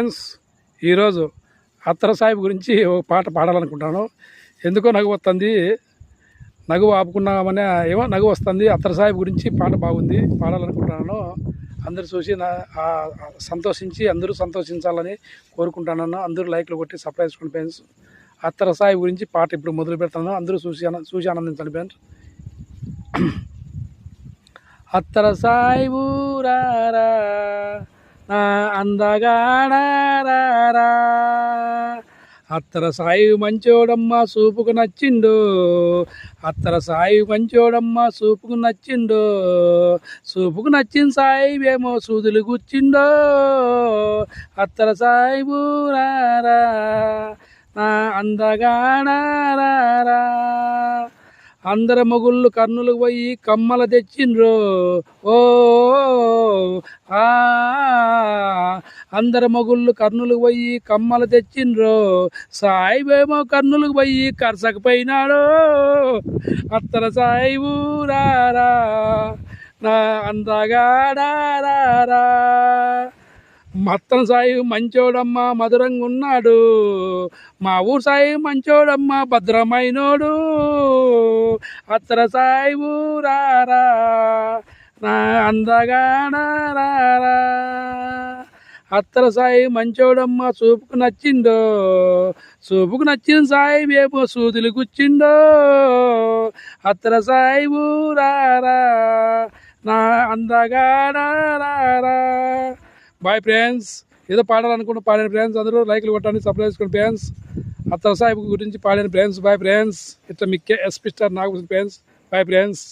Friends ఈరోజు అత్తర సాహిబ్ గురించి ఒక పాట పాడాలనుకుంటాను. ఎందుకో నగు వస్తుంది. నగు ఆపుకున్నామనే ఏమో నగు వస్తుంది. అత్తర సాహిబ్ గురించి పాట బాగుంది పాడాలనుకుంటున్నాను అందరూ చూసి నా సంతోషించి అందరూ సంతోషించాలని కోరుకుంటున్నాను అందరూ లైక్లు కొట్టి సర్ప్రైజ్ చేసుకోండి ఫ్రెండ్స్. అత్తర సాహిబ్ గురించి పాట ఇప్పుడు మొదలు పెడతాను. అందరూ చూసి చూసి ఆనందించండి ఫ్రెండ్స్. అత్తర సాయిబు రారా అందగాడారా అత్తర సాయి మంచోడమ్మ సూపుకు నచ్చిండు. అత్తర సాయి మంచోడమ్మ సూపుకు నచ్చిండు. సూపుకు నచ్చిన సాయి సూదులు గుచ్చిండో. అత్తర సాయి రారా నా అందగాడారా అందర మొగుళ్ళు కర్నూలు పోయి కమ్మల తెచ్చిండ్రు. ఓ ఆ. అందరి మొగుళ్ళు కర్నూలు పోయి కమ్మలు తెచ్చిండ్రు. సాయిబేమో కర్నూలుకు పోయి కరసకపోయినాడు. అత్తల సాయి ఊరారా నా అందగాడారా మత్తన సాయి మంచోడమ్మ మధురంగా ఉన్నాడు. మా ఊరు సాయి మంచోడమ్మ భద్రమైనోడు. అత్తర సాయి ఊరారా నా అందగాడారా అత్తర సాయి మంచోడమ్మ చూపుకు నచ్చిండో చూపుకు నచ్చిన సాయి వేపో సూదులు గుచ్చిండో అత్తర సాయి ఊరారా నా అందగాడారా బాయ్ ఫ్రెండ్స్ ఏదో పాడాలనుకుంటే పాడిన ఫ్రెండ్స్ అందరూ లైక్లు కొట్టండి సబ్స్క్రైబ్ చేసుకోండి ఫ్రెండ్స్ అత్తర సాహిబ్ గురించి పాడిన ఫ్రెండ్స్ బాయ్ ఫ్రెండ్స్ ఇట్లా మిక్కే ఎస్పీ స్టార్ నాకు ఫ్రెండ్స్ బాయ్ ఫ్రెండ్స్